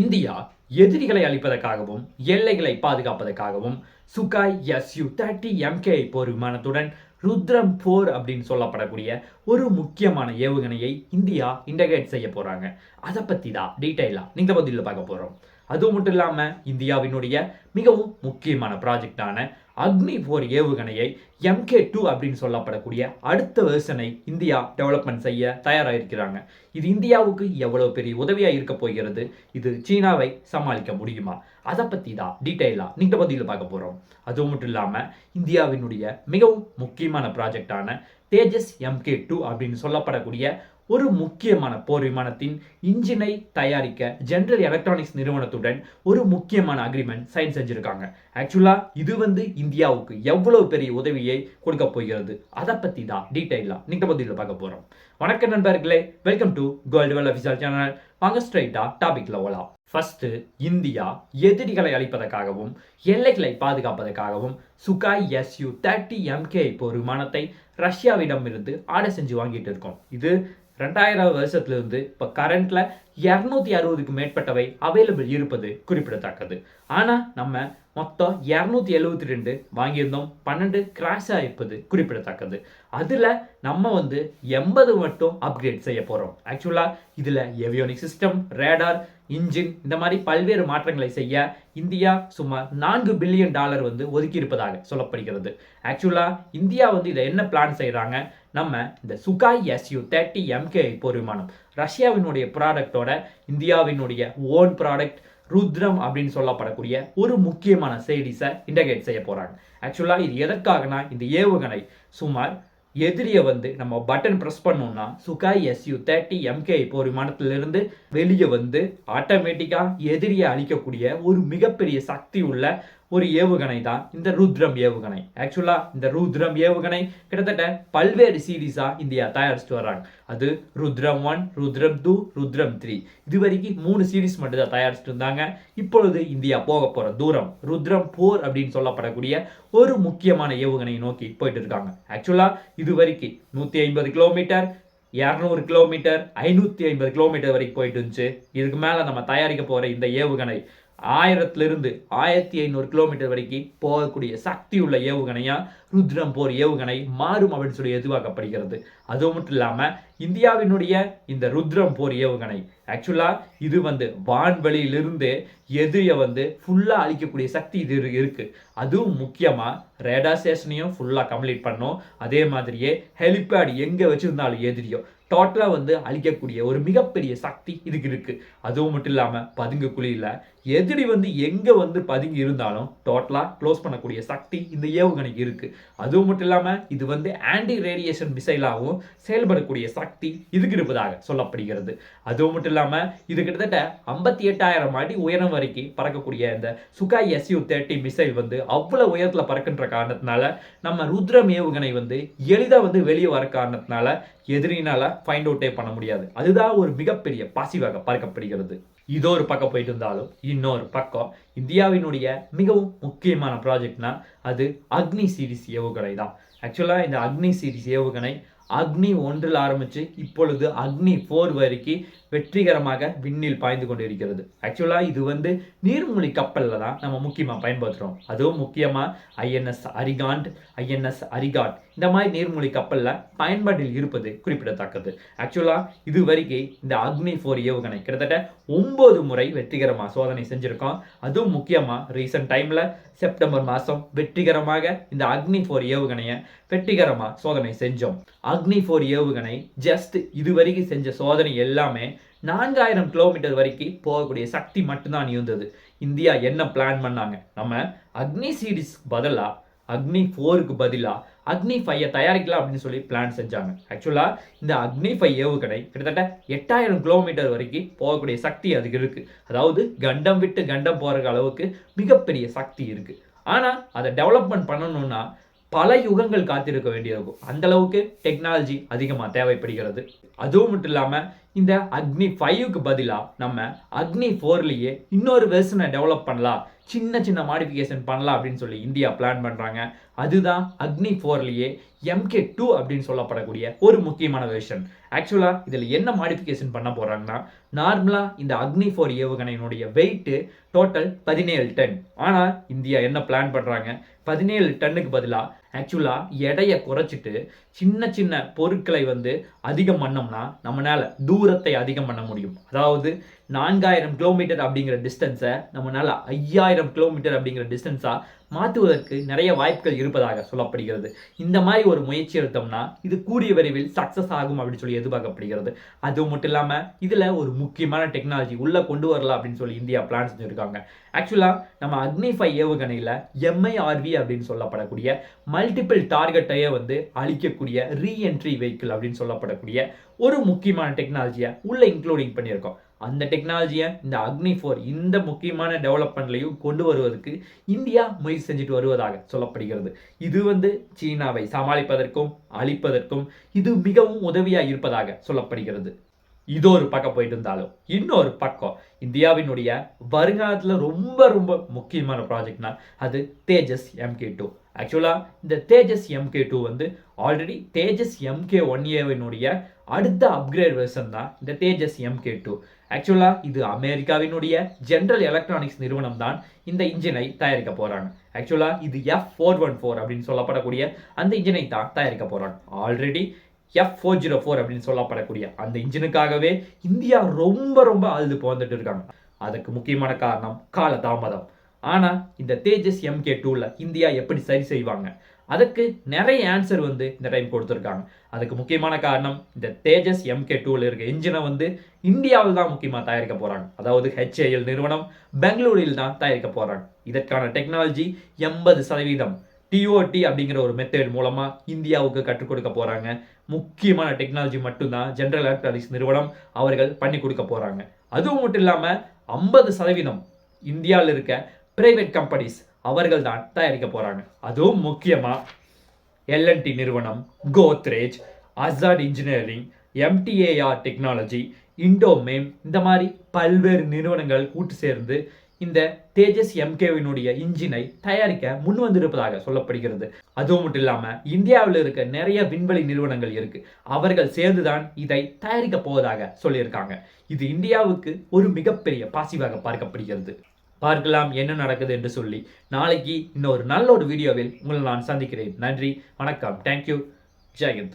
India எதிரிகளை அழிப்பதற்காகவும் எல்லைகளை பாதுகாப்பதற்காகவும் சுகாய் எஸ்யூ தேர்ட்டி எம்கே போர் விமானத்துடன் ருத்ரம் போர் அப்படின்னு சொல்லப்படக்கூடிய ஒரு முக்கியமான ஏவுகணையை இந்தியா இன்டகிரேட் செய்ய போறாங்க. அதை பத்தி தான் டீட்டெயிலாக நீங்க பதிலில் பார்க்க போறோம். அதுவும் மட்டும் இல்லாம இந்தியாவினுடைய மிகவும் முக்கியமான ப்ராஜெக்டான அக்னி போர் ஏவுகணையை எம்கே டூ அப்படின்னு சொல்லப்படக்கூடிய அடுத்த வெர்ஷனை இந்தியா டெவலப்மெண்ட் செய்ய தயாராக இது இந்தியாவுக்கு எவ்வளவு பெரிய உதவியாக இருக்க போகிறது? இது சீனாவை சமாளிக்க முடியுமா? அதை பற்றி தான் டீட்டெயிலாக நீங்கள் பதிலில் பார்க்க போகிறோம் அதுவும் மட்டும் இல்லாமல் இந்தியாவினுடைய மிகவும் முக்கியமான ப்ராஜெக்டான தேஜஸ் எம்கே டூ அப்படின்னு சொல்லப்படக்கூடிய ஒரு முக்கியமான போர் விமானத்தின் இன்ஜினை தயாரிக்க ஜெனரல் எலக்ட்ரானிக்ஸ் நிறுவனத்துடன் ஒரு முக்கியமான அக்ரிமெண்ட் சைன் செஞ்சிருக்காங்க. ஆக்சுவலா இது வந்து இந்தியாவுக்கு எவ்வளவு பெரிய உதவியை கொடுக்க போகிறது? அதை பத்தி தான் டீட்டெயிலாக நீங்கள் பதிலில் பார்க்க போறோம். வணக்கம் நண்பர்களே welcome to gold well official channel வாங்க ஸ்ட்ரைட்டாக டாபிக்ல ஓலாம் ஃபர்ஸ்ட் இந்தியா எதிரிகளை அழிப்பதற்காகவும் எல்லைகளை பாதுகாப்பதற்காகவும் சுகாய் எஸ்யூ தேர்ட்டி எம்கே போர் விமானத்தை ரஷ்யாவிடம் இருந்து செஞ்சு வாங்கிட்டு இருக்கோம். இது ரெண்டாயிரம் வருஷத்துலேருந்து இப்போ கரண்ட்டில் இரநூத்தி அறுபதுக்கு மேற்பட்டவை அவைலபிள் இருப்பது குறிப்பிடத்தக்கது. ஆனால் நம்ம மொத்தம் இரநூத்தி எழுபத்தி ரெண்டு வாங்கியிருந்தோம். பன்னெண்டு கிராஷ் ஆகிப்பது குறிப்பிடத்தக்கது. அதில் நம்ம வந்து எண்பது மட்டும் அப்கிரேட் செய்ய போகிறோம் ஆக்சுவலாக இதில் எவியோனிக் சிஸ்டம் ரேடார் இன்ஜின் இந்த மாதிரி பல்வேறு மாற்றங்களை செய்ய இந்தியா சுமார் நான்கு பில்லியன் டாலர் வந்து ஒதுக்கி இருப்பதாக சொல்லப்படுகிறது ஆக்சுவலாக இந்தியா வந்து இதை என்ன பிளான் செய்கிறாங்க நம்ம இந்த சுகாய் எஸ்யூ தேர்ட்டி எம்கே போர் விமானம் ரஷ்யாவினுடைய ப்ராடக்டோட இந்தியாவினுடைய ஓன் ப்ராடக்ட் ருத்ரம் அப்படின்னு சொல்லப்படக்கூடிய ஒரு முக்கியமான செய்திஸை இன்டகிரேட் செய்ய போகிறாங்க ஆக்சுவலாக இது எதற்காகனா இந்த ஏவுகணை சுமார் எதிரியை வந்து நம்ம பட்டன் ப்ரெஸ் பண்ணோம்னா சுகாய் எஸ்யூ தேர்ட்டி எம்கே இப்போ ஒரு விமானத்திலிருந்து வெளியே வந்து ஆட்டோமேட்டிக்காக எதிரியை அழிக்கக்கூடிய ஒரு மிகப்பெரிய சக்தி உள்ள ஒரு ஏவுகணை தான். இந்த ருத்ரம் ஏவுகணை. ஆக்சுவலாக இந்த ருத்ரம் ஏவுகணை கிட்டத்தட்ட பல்வேறு சீரீஸாக இந்தியா தயாரிச்சுட்டு வர்றாங்க. அது Rudram one Rudram two Rudram three இது வரைக்கும் மூணு சீரீஸ் மட்டும் தான் தயாரிச்சுட்டு இருந்தாங்க. இப்பொழுது இந்தியா போக போகிற தூரம் ருத்ரம் போர் அப்படின்னு சொல்லப்படக்கூடிய ஒரு முக்கியமான ஏவுகணையை நோக்கி போயிட்டு இருக்காங்க. ஆக்சுவலாக இது வரைக்கும் நூற்றி ஐம்பது கிலோமீட்டர் இரநூறு கிலோமீட்டர் ஐநூற்றி ஐம்பது கிலோமீட்டர் வரைக்கும் போயிட்டு இருந்துச்சு. இதுக்கு மேலே நம்ம தயாரிக்க போகிற இந்த ஏவுகணை ஆயிரத்திலிருந்து ஆயிரத்தி ஐநூறு கிலோமீட்டர் வரைக்கும் போகக்கூடிய சக்தி உள்ள ஏவுகணையா ருத்ரம் போர் ஏவுகணை மாறும் அப்படின்னு சொல்லி எதிர்பார்க்கப்படுகிறது. அது மட்டும் இல்லாமல் இந்தியாவினுடைய இந்த ருத்ரம் போர் ஏவுகணை ஆக்சுவலா இது வந்து வான்வெளியிலிருந்து எதிரியை வந்து ஃபுல்லாக அழிக்கக்கூடிய சக்தி இது இருக்குது இருக்கு. அதுவும் முக்கியமா ரேடா ஸ்டேஷனையும் ஃபுல்லாக கம்ப்ளீட் பண்ணும். அதே மாதிரியே ஹெலிபேட் எங்கே வச்சிருந்தாலும் எதிரியோ டோட்டலா வந்து அழிக்கக்கூடிய ஒரு மிகப்பெரிய சக்தி இதுக்கு இருக்கு. அதுவும் மட்டும் இல்லாமல் பதுங்கு குழியில எதிரி வந்து எங்கே வந்து பதுங்கி இருந்தாலும் டோட்டலா க்ளோஸ் பண்ணக்கூடிய சக்தி இந்த ஏவுகணைக்கு இருக்கு. அதுவும் மட்டும் இல்லாமல் இது வந்து ஆன்டி ரேடியேஷன் மிசைலாகவும் செயல்படக்கூடிய சக்தி இதுக்கு இருப்பதாக சொல்லப்படுகிறது. அதுவும் மட்டும் இல்லாம இது கிட்டத்தட்ட ஐம்பத்தி எட்டாயிரம் அடி உயரம் வரைக்கும் பறக்கக்கூடிய இந்த சுகாய் எஸ்யூ தேர்ட்டி மிசைல் வந்து அவ்வளவு உயரத்துல பறக்கின்ற காரணத்தினால நம்ம ருத்ரம் ஏவுகணை வந்து எளிதா வந்து வெளியே வர காரணத்தினால எதிரினால ஃபைண்ட் அவுட்டே பண்ண முடியாது. அதுதான் ஒரு மிகப்பெரிய பாசிவாக பார்க்கப்படுகிறது இதோ ஒரு பக்கம் போயிட்டு இருந்தாலும் இன்னொரு பக்கம் இந்தியாவினுடைய மிகவும் முக்கியமான ப்ராஜெக்ட்னா அது அக்னி சீரிஸ் ஏவுகணை தான். ஆக்சுவலாக இந்த அக்னி சீரிஸ் ஏவுகணை அக்னி ஒன்றில் ஆரம்பித்து இப்பொழுது அக்னி ஃபோர் வரைக்கும் வெற்றிகரமாக விண்ணில் பாய்ந்து கொண்டு இருக்கிறது ஆக்சுவலாக இது வந்து நீர்மூழ்கி கப்பலில் தான் நம்ம முக்கியமாக பயன்படுத்துகிறோம் அதுவும் முக்கியமாக ஐஎன்எஸ் அரிகாண்ட் ஐஎன்எஸ் அரிகாட் இந்த மாதிரி நீர்மூழ்கி கப்பலில் பயன்பாட்டில் இருப்பது குறிப்பிடத்தக்கது. ஆக்சுவலாக இது வரைக்கும் இந்த அக்னி ஃபோர் ஏவுகணை கிட்டத்தட்ட ஒன்பது முறை வெற்றிகரமாக சோதனை செஞ்சுருக்கோம். அதுவும் முக்கியமாக ரீசெண்ட் டைமில் செப்டம்பர் மாதம் வெற்றிகரமாக இந்த அக்னி ஃபோர் ஏவுகணையை வெற்றிகரமாக சோதனை செஞ்சோம். அக்னி ஃபோர் ஏவுகணை ஜஸ்ட் இது வரைக்கும் செஞ்ச சோதனை எல்லாமே நான்காயிரம் கிலோமீட்டர் வரைக்கும் போகக்கூடிய சக்தி மட்டும்தான் இருந்தது. இந்தியா என்ன பிளான் பண்ணாங்க? நம்ம அக்னி சீரிஸ் பதிலாக அக்னி ஃபோருக்கு பதிலாக அக்னி ஃபையை தயாரிக்கலாம் அப்படின்னு சொல்லி பிளான் செஞ்சாங்க. ஆக்சுவலாக இந்த அக்னி ஃபை ஏவுகணை கிட்டத்தட்ட எட்டாயிரம் கிலோமீட்டர் வரைக்கும் போகக்கூடிய சக்தி அதுக்கு இருக்குது அதாவது கண்டம் விட்டு கண்டம் போகிற அளவுக்கு மிகப்பெரிய சக்தி இருக்குது ஆனால் அதை டெவலப்மெண்ட் பண்ணணும்னா பல யுகங்கள் காத்திருக்க வேண்டியிருக்கும். அந்த அளவுக்கு டெக்னாலஜி அதிகமாக தேவைப்படுகிறது. அதுவும் மட்டும் இல்லாமல் இந்த அக்னி ஃபைவுக்கு பதிலாக நம்ம அக்னி ஃபோர்லேயே இன்னொரு வெர்ஷனை டெவலப் பண்ணலாம். சின்ன சின்ன மாடிஃபிகேஷன் பண்ணலாம் அப்படின்னு சொல்லி இந்தியா பிளான் பண்ணுறாங்க அதுதான் அக்னி ஃபோர்லேயே எம்கே டூ அப்படின்னு சொல்லப்படக்கூடிய ஒரு முக்கியமான வெர்ஷன் ஆக்சுவலாக இதில் என்ன மாடிஃபிகேஷன் பண்ண போகிறாங்கன்னா நார்மலாக இந்த அக்னி ஃபோர் ஏவுகணையினுடைய வெயிட்டு டோட்டல் பதினேழு டன். ஆனால் இந்தியா என்ன பிளான் பண்ணுறாங்க பதினேழு டன்னுக்கு பதிலாக ஆக்சுவலாக எடையை குறைச்சிட்டு சின்ன சின்ன பொருட்களை வந்து அதிகம் பண்ணோம்னா நம்மளால் தூரத்தை அதிகம் பண்ண முடியும். அதாவது நான்காயிரம் கிலோமீட்டர் அப்படிங்கிற டிஸ்டன்ஸை நம்மளால் ஐயாயிரம் கிலோமீட்டர் அப்படிங்கிற டிஸ்டன்ஸாக மாற்றுவதற்கு நிறைய வாய்ப்புகள் இருப்பதாக சொல்லப்படுகிறது. இந்த மாதிரி ஒரு முயற்சி எடுத்தோம்னா இது கூடிய விரைவில் சக்ஸஸ் ஆகும் அப்படின்னு சொல்லி எதிர்பார்க்கப்படுகிறது. அது மட்டும் இல்லாமல் இதில் ஒரு முக்கியமான டெக்னாலஜி உள்ளே கொண்டு வரலாம் அப்படின்னு சொல்லி இந்தியா பிளான் செஞ்சுருக்காங்க. ஆக்சுவலாக நம்ம அக்னிஃபை ஏவுகணையில் எம்ஐஆர்வி அப்படின்னு சொல்லப்படக்கூடிய மல்டிபிள் டார்கெட்டையே வந்து அழிக்கக்கூடிய ரீஎன்ட்ரி வெஹிக்கிள் அப்படின்னு சொல்லப்படக்கூடிய ஒரு முக்கியமான டெக்னாலஜியை உள்ளே இன்க்ளூடிங் பண்ணியிருக்கோம். அந்த டெக்னாலஜியை இந்த அக்னி ஃபோர் இந்த முக்கியமான டெவலப்மெண்ட்லையும் கொண்டு வருவதற்கு இந்தியா முயற்சி செஞ்சுட்டு வருவதாக சொல்லப்படுகிறது. இது வந்து சீனாவை சமாளிப்பதற்கும் அழிப்பதற்கும் இது மிகவும் உதவியாக இருப்பதாக சொல்லப்படுகிறது. இது ஒரு பக்கம் போயிட்டு இருந்தாலும் இன்னொரு பக்கம் இந்தியாவினுடைய வருங்காலத்தில் ரொம்ப ரொம்ப முக்கியமான ப்ராஜெக்ட்னா அது தேஜஸ் எம்கே டூ ஆக்சுவலாக இந்த தேஜஸ் எம்கே டூ வந்து ஆல்ரெடி தேஜஸ் எம்கே ஒன் ஏவினுடைய அடுத்த அப்கிரேட் வெர்ஷன் தான் இந்த தேஜஸ் எம்கே டூ ஆக்சுவலாக இது அமெரிக்காவினுடைய ஜென்ரல் எலக்ட்ரானிக்ஸ் நிறுவனம் தான் இந்த இன்ஜினை தயாரிக்க போகிறாங்க ஆக்சுவலாக இது எஃப் ஃபோர் ஒன் ஃபோர் அப்படின்னு சொல்லப்படக்கூடிய அந்த இன்ஜினை தான் தயாரிக்க போகிறாங்க already F four zero four அப்படின்னு சொல்லப்படக்கூடிய அந்த இன்ஜினுக்காகவே இந்தியா ரொம்ப ரொம்ப அழுது போந்துட்டு இருக்காங்க. அதுக்கு முக்கியமான காரணம் கால தாமதம் ஆனால் இந்த தேஜஸ் எம்கே டூவில் இந்தியா எப்படி சரி செய்வாங்க? அதுக்கு நிறைய ஆன்சர் வந்து இந்த டைம் கொடுத்துருக்காங்க. அதுக்கு முக்கியமான காரணம் இந்த தேஜஸ் எம்கே டூவில் இருக்க இன்ஜினை வந்து இந்தியாவில் தான் முக்கியமாக தயாரிக்க போகிறாங்க அதாவது ஹெச்ஏஎல் நிறுவனம் பெங்களூரில் தான் தயாரிக்க போகிறாங்க இதற்கான டெக்னாலஜி எண்பது சதவீதம். டிஓடி அப்படிங்கிற ஒரு மெத்தட் மூலமாக இந்தியாவுக்கு கற்றுக் கொடுக்க போகிறாங்க முக்கியமான டெக்னாலஜி மட்டும்தான் ஜென்ரல் எலக்ட்ரானிக்ஸ் நிறுவனம் அவர்கள் பண்ணி கொடுக்க போகிறாங்க அதுவும் மட்டும் இல்லாமல் ஐம்பது சதவீதம் இந்தியாவில் இருக்க பிரைவேட் கம்பெனிஸ் அவர்கள் தான் தயாரிக்க போகிறாங்க அதுவும் முக்கியமாக எல்என்டி நிறுவனம் கோத்ரேஜ் அசாட் இன்ஜினியரிங் எம்டிஏஆர் டெக்னாலஜி இண்டோமேம் இந்த மாதிரி பல்வேறு நிறுவனங்கள் கூட்டு சேர்ந்து இந்த தேஜஸ் எம்கேவினுடைய இன்ஜினை தயாரிக்க முன் வந்திருப்பதாக சொல்லப்படுகிறது. அதுவும் மட்டும் இல்லாமல் இந்தியாவில் இருக்க நிறைய விண்வெளி நிறுவனங்கள் இருக்கு. அவர்கள் சேர்ந்துதான் இதை தயாரிக்க போவதாக சொல்லியிருக்காங்க. இது இந்தியாவுக்கு ஒரு மிகப்பெரிய பாசிவாக பார்க்கப்படுகிறது. பார்க்கலாம் என்ன நடக்குது என்று சொல்லி நாளைக்கு இன்னொரு நல்ல ஒரு வீடியோவில் உங்களை நான் சந்திக்கிறேன். நன்றி வணக்கம். தேங்க்யூ ஜெயந்த்